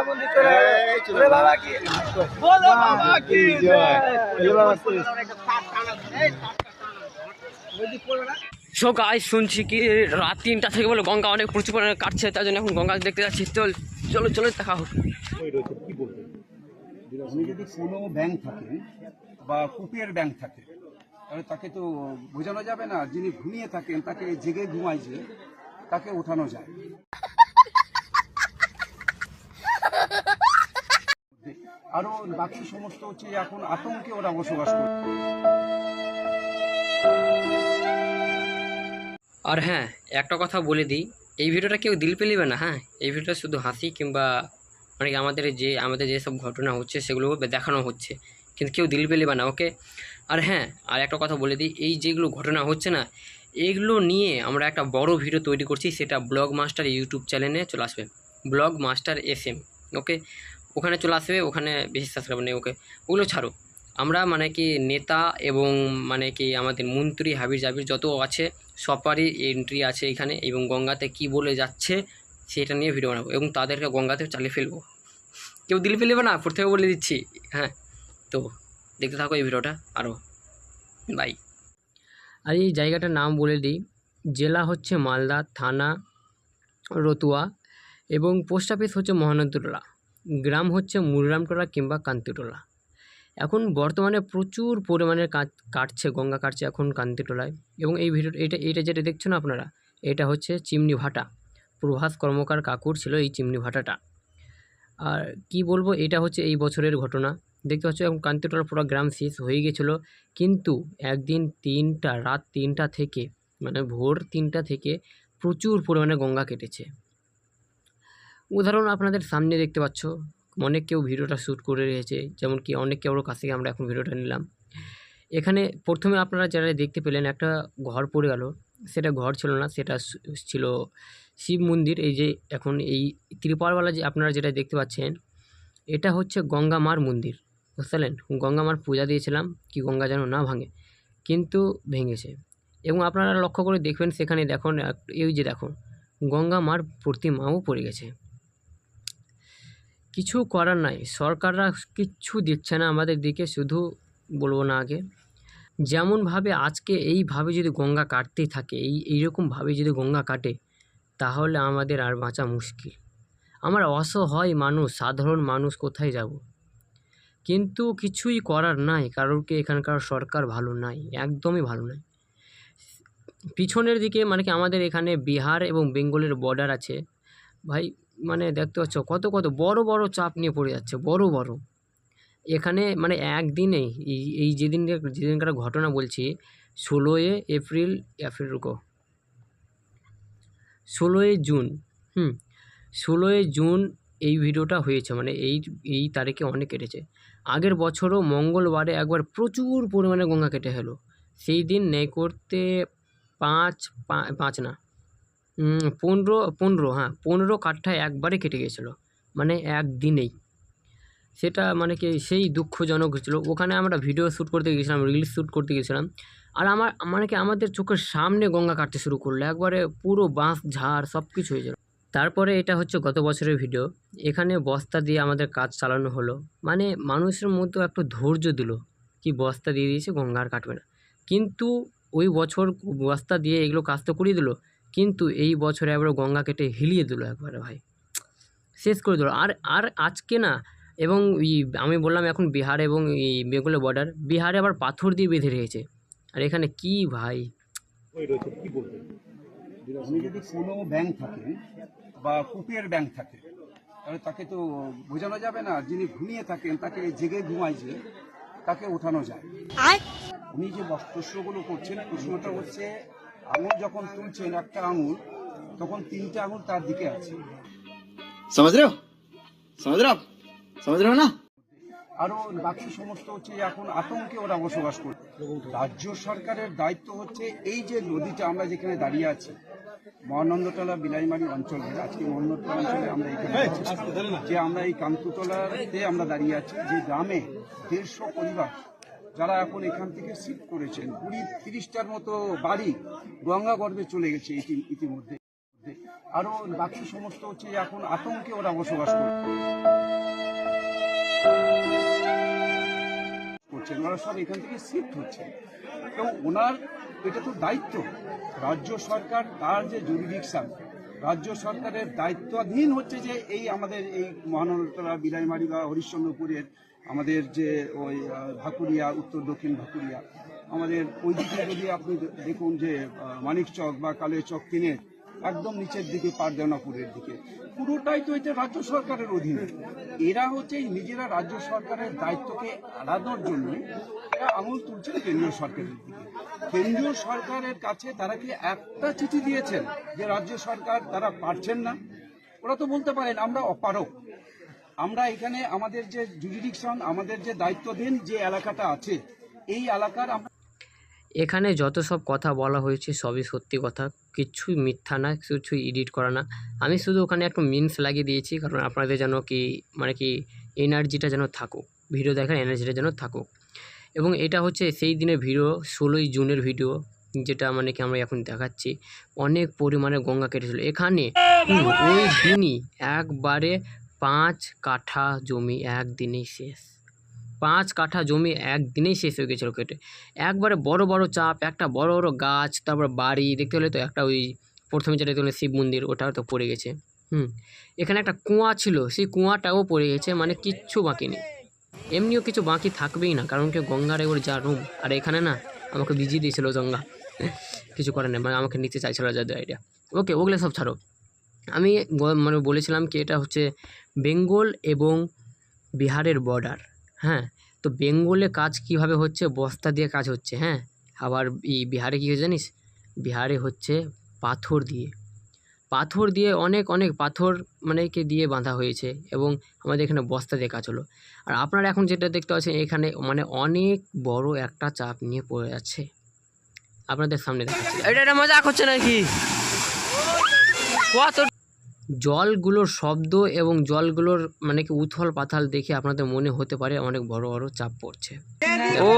গঙ্গা মন্দির চলে। ওরে বাবা কি? বলো বাবা কি জয়। সো গাইস শুনছি কি রাত তিনটা থেকে বলে গঙ্গা অনেক প্রচুর পরিমাণে কাটছে তার জন্য এখন গঙ্গা দেখতে যাচ্ছি। চল চলো চলো দেখা হোক। আপনি যদি কোনো ব্যাংক থাকে বা কুপিয়ার ব্যাংক থাকে তাহলে তাকে তো বোঝানো যাবে না। যিনি ঘুমিয়ে থাকেন তাকে জেগে ঘুমায় যে তাকে ওঠানো যায়। আরও বাকি সমস্ত হচ্ছে এখন আতঙ্কে ওরা বসবাস করে আর হ্যাঁ একটা কথা বলে দিই, এই ভিডিওটা কেউ দিল পে নেবে না হ্যাঁ? এই ভিডিওটা শুধু হাসি কিংবা মানে আমাদের যে, আমাদের যেসব ঘটনা হচ্ছে সেগুলো দেখানো হচ্ছে, কিন্তু কেউ দিল পে নেবে না, ওকে? আর হ্যাঁ আর একটা কথা বলে দিই, এই যেগুলো ঘটনা হচ্ছে না, এইগুলো নিয়ে আমরা একটা বড় ভিডিও তৈরি করছি, সেটা ব্লগ মাস্টার ইউটিউব চ্যানেলে চলে আসবে blog master S M okay? ওখানে চলে আসবে, ওখানে বেশি সাবস্ক্রাইবার নেই ওকে। ওগুলো ছাড়ো। আমরা মানে কি নেতা এবং মানে কি আমাদের মন্ত্রী হাবির জাবির যত আছে, সবারই এন্ট্রি আছে এখানে এবং গঙ্গাতে কি বলে যাচ্ছে সেটা নিয়ে ভিডিও বানাবো এবং তাদেরকে গঙ্গাতে চালিয়ে ফেলব। কেউ দিল ফেলবে না, প্রথমে বলে দিচ্ছি হ্যাঁ। তো দেখতে থাকো এই ভিডিওটা আরও বাই আর এই জায়গাটার নাম বলে দিই, জেলা হচ্ছে মালদা, থানা রতুয়া এবং পোস্ট অফিস হচ্ছে মহানন্দটোলা গ্রাম হচ্ছে মুররামটোলা কিংবা কান্তিটোলা। এখন বর্তমানে প্রচুর পরিমাণে কাট কাটছে, গঙ্গা কাটছে এখন কান্তিটোলায়। এবং এই ভিডিও এটা এটা যেটা দেখছ না আপনারা, এটা হচ্ছে চিমনি ভাটা। প্রভাস কর্মকার কাকুর ছিল এই চিমনি ভাটাটা। আর কি বলব, এটা হচ্ছে এই বছরের ঘটনা। দেখতে পাচ্ছ, এখন কান্তিটোলা পুরো গ্রাম শেষ হয়ে গেছিল। কিন্তু একদিন তিনটা, রাত তিনটা থেকে মানে ভোর তিনটা থেকে প্রচুর পরিমাণে গঙ্গা কেটেছে। উদাহরণ আপনাদের সামনে দেখতে পাচ্ছ। অনেক কেউ ভিডিওটা শ্যুট করে রেখেছে যেমন কি অনেক কেউর কাছ থেকে আমরা এখন ভিডিওটা নিলাম। এখানে প্রথমে আপনারা যারা দেখতে পেলেন, একটা ঘর পড়ে গেল। সেটা ঘর ছিল না, সেটা ছিল শিব মন্দির। এই যে এখন এই ত্রিপালওয়ালা যে আপনারা যেটা দেখতে পাচ্ছেন, এটা হচ্ছে গঙ্গা মার মন্দির। বুঝতে পারলেন? গঙ্গা মার পূজা দিয়েছিলাম, কি গঙ্গা যেন না ভাঙে, কিন্তু ভেঙেছে। এবং আপনারা লক্ষ্য করে দেখবেন সেখানে দেখুন এই যে দেখুন, গঙ্গা মার প্রতিমাও পড়ে গেছে। কিছু করার নাই। সরকাররা কিচ্ছু দিচ্ছে না আমাদের দিকে, শুধু বলব না আগে। যেমনভাবে আজকে এইভাবে যদি গঙ্গা কাটতেই থাকে, এই, এইরকমভাবে যদি গঙ্গা কাটে, তাহলে আমাদের আর বাঁচা মুশকিল। আমরা অসহায় মানুষ, সাধারণ মানুষ কোথায় যাব? কিন্তু কিছুই করার নাই, কারোরকে এখানকার সরকার ভালো নাই, একদমই ভালো নাই। পিছনের দিকে মানে কি আমাদের এখানে বিহার এবং বেঙ্গলের বর্ডার আছে। ভাই মানে দেখতে পাচ্ছ কত কত বড় বড় চাপ নিয়ে পড়ে যাচ্ছে, বড় বড়। এখানে মানে একদিনেই এই এই যেদিন যেদিনকার ঘটনা বলছি, ষোলোই এপ্রিল এপ্রিল রুকো। ষোলোই জুন, হুম, ষোলোই জুন এই ভিডিওটা হয়েছে মানে এই এই তারিখে অনেক কেটেছে। আগের বছরও মঙ্গলবারে একবার প্রচুর পরিমাণে গঙ্গা কেটে হলো সেই দিন নেই করতে পাঁচ পাঁচ না পনেরো পনেরো হ্যাঁ পনেরো কাঠটা একবারে কেটে গেছিল মানে একদিনেই। সেটা মানে কি, সেই দুঃখজনক হচ্ছিল ওখানে আমরা ভিডিও শ্যুট করতে গিয়েছিলাম রিলস শ্যুট করতে গিয়েছিলাম। আর আমার মানে কি, আমাদের চোখের সামনে গঙ্গা কাটতে শুরু করল, একবারে পুরো বাঁশ, ঝাড় সব কিছু হয়ে তারপরে এটা হচ্ছে গত বছরের ভিডিও এখানে বস্তা দিয়ে আমাদের কাজ চালানো হলো। মানে মানুষের মধ্যে একটু ধৈর্য দিল, কি বস্তা দিয়ে দিয়েছে গঙ্গা আর কাটবে না। কিন্তু ওই বছর বস্তা দিয়ে এগুলো কাজ তো করিয়ে দিল কিন্তু এই বছরে একবার গঙ্গা কেটে হিলিয়ে দিল একবারে ভাই। শেষ করে দিল। আর আর আজকে না এবং ই আমি বললাম এখন বিহার এবং এই বেঙ্গলের বর্ডার বিহারে আবার পাথর দিয়ে বেঁধে রেখেছে। আর এখানে কি ভাই? যদি কোনো ব্যাংক থাকে বা কুপিয়ার ব্যাংক থাকে তাহলে তাকে তো বোঝানো যাবে না। যিনি ঘুমিয়ে থাকেন তাকে জেগে ঘুমায় যে তাকে ওঠানো যায়। উনি যে প্রশ্নগুলো করছেন প্রশ্নটা হচ্ছে আঙুল যখন তুলছেন একটা আঙুল তখন তিনটা আঙুল তার দিকে আছে। সমাজ না? আরও বাকি সমস্ত হচ্ছে এখন আতঙ্কে ওরা বসবাস করছে। রাজ্য সরকারের দায়িত্ব হচ্ছে এই যে নদীটা আমরা যেখানে দাঁড়িয়ে আছি মহানন্দতলা বিলাইমারি অঞ্চলে আজকে মহানন্দতলা অঞ্চলে আমরা এখানে যে আমরা এই কান্তুতলাতে আমরা দাঁড়িয়ে আছি যে গ্রামে দেড়শো পরিবার যারা এখন এখান থেকে শিফট করেছেন, কুড়ি তিরিশটার মতো বাড়ি গঙ্গা গর্ভে চলে গেছে ইতি- ইতিমধ্যে। আরও বাকি সমস্ত হচ্ছে এখন আতঙ্কে ওরা বসবাস করে, করছেন। ওরা সব এখান থেকে শিফট হচ্ছে। তো ওনার এটা তো দায়িত্ব। রাজ্য সরকার তার যে জুরিডিকশন রাজ্য সরকারের দায়িত্বাধীন হচ্ছে যে এই আমাদের এই মহানগরতলা বিলাইমারি বা হরিশ্চন্দ্রপুরের আমাদের যে ওই ভাকুরিয়া উত্তর দক্ষিণ ভাকুরিয়া আমাদের ওই দিকে যদি আপনি দেখুন যে আহ, মানিকচক বা কালেচক তিনের একদম নিচের দিকে পারদেওনাপুরের দিকে পুরোটাই তো এটা রাজ্য সরকারের অধীনে। এরা হচ্ছে নিজেরা রাজ্য সরকারের দায়িত্বকে এড়ানোর জন্য এরা আঙুল তুলছেন কেন্দ্রীয় সরকারের দিকে। কেন্দ্রীয় সরকারের কাছে তারা কি একটা চিঠি দিয়েছেন যে রাজ্য সরকার তারা পারছেন না? ওরা তো বলতে পারেন আমরা অপারক আমরা এখানে আমাদের যে জুরিডিকশন আমাদের যে দায়িত্বাধীন যে এলাকাটা আছে এই এলাকার এখানে যত সব কথা বলা হয়েছে সবই সত্যি কথা। কিছুই মিথ্যা না কিছুই এডিট করা না। আমি শুধু ওখানে একটু মিনস লাগিয়ে দিয়েছি কারণ আপনাদের যেন কি মানে কি এনার্জিটা যেন থাকুক। ভিডিও দেখার এনার্জিটা যেন থাকুক। এবং এটা হচ্ছে সেই দিনের ভিডিও ষোলোই জুনের ভিডিও যেটা মানে কি আমরা এখন দেখাচ্ছি। অনেক পরিমাণে গঙ্গা কেটেছিল। এখানে ওই দিনই একবারে পাঁচ কাঠা জমি একদিনেই শেষ। পাঁচ কাঠা জমি একদিনেই শেষ হয়ে গেছিল কেটে। একবারে বড় বড় চাপ, একটা বড় বড় গাছ, তারপর বাড়ি, দেখতে হলে তো একটা ওই প্রথমে যেটা দেখতে হলে শিব মন্দির ওটাও তো পড়ে গেছে। হুম, এখানে একটা কুয়া ছিল, সেই কুয়াটাও পড়ে গেছে মানে কিচ্ছু বাকি নেই। এমনিও কিছু বাকি থাকবেই না, কারণ কি গঙ্গার ওর যা রুম, আর এখানে না আমাকে ভিজিয়ে দিয়েছিল গঙ্গা। কিছু করে মানে আমাকে নিচে চাইছিল যাদের আইডিয়া ওকে ওগুলো সব ছাড়ো। আমি মানে বলেছিলাম কি এটা হচ্ছে বেঙ্গল এবং বিহারের বর্ডার হ্যাঁ? তো বেঙ্গলে কাজ কীভাবে হচ্ছে? বস্তা দিয়ে কাজ হচ্ছে হ্যাঁ? আবার এই বিহারে কী হচ্ছে জানিস? বিহারে হচ্ছে পাথর দিয়ে। পাথর দিয়ে অনেক অনেক পাথর মানে কে দিয়ে বাঁধা হয়েছে এবং আমাদের এখানে বস্তা দিয়ে কাজ হলো। আর আপনারা এখন যেটা দেখতে পাচ্ছেন, এখানে মানে অনেক বড় একটা চাপ নিয়ে পড়ে যাচ্ছে আপনাদের সামনে দেখাচ্ছি। এটা এটা মজা হচ্ছে নাকি? কত জলগুলোর শব্দ এবং জলগুলোর মানে কি উথল পাথাল দেখে আপনাদের মনে হতে পারে অনেক বড় বড় চাপ পড়ছে। ও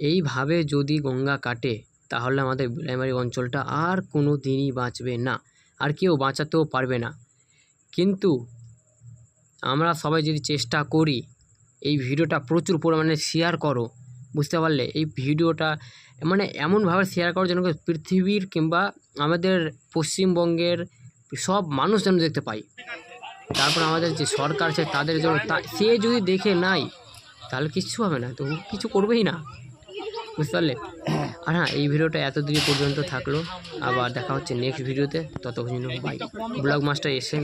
এইভাবে যদি গঙ্গা কাটে তাহলে আমাদের বিলাইমারি অঞ্চলটা আর কোনো দিনই বাঁচবে না আর কেউ বাঁচাতেও পারবে না। কিন্তু আমরা সবাই যদি চেষ্টা করি এই ভিডিওটা প্রচুর পরিমাণে শেয়ার করো বুঝতে পারলে এই ভিডিওটা মানে এমনভাবে শেয়ার করো যেন পৃথিবীর কিংবা আমাদের পশ্চিমবঙ্গের সব মানুষ যেন দেখতে পাই তারপর আমাদের যে সরকার আছে, তাদের জন্য সে যদি দেখে নাই, তাহলে কিচ্ছু হবে না। তো কিছু করবেই না। বুঝতে পারলে? আর হ্যাঁ এই ভিডিওটা এত দূর পর্যন্ত থাকল। আবার দেখা হচ্ছে নেক্সট ভিডিওতে ততক্ষণ বাই ব্লগ মাস্টার এসে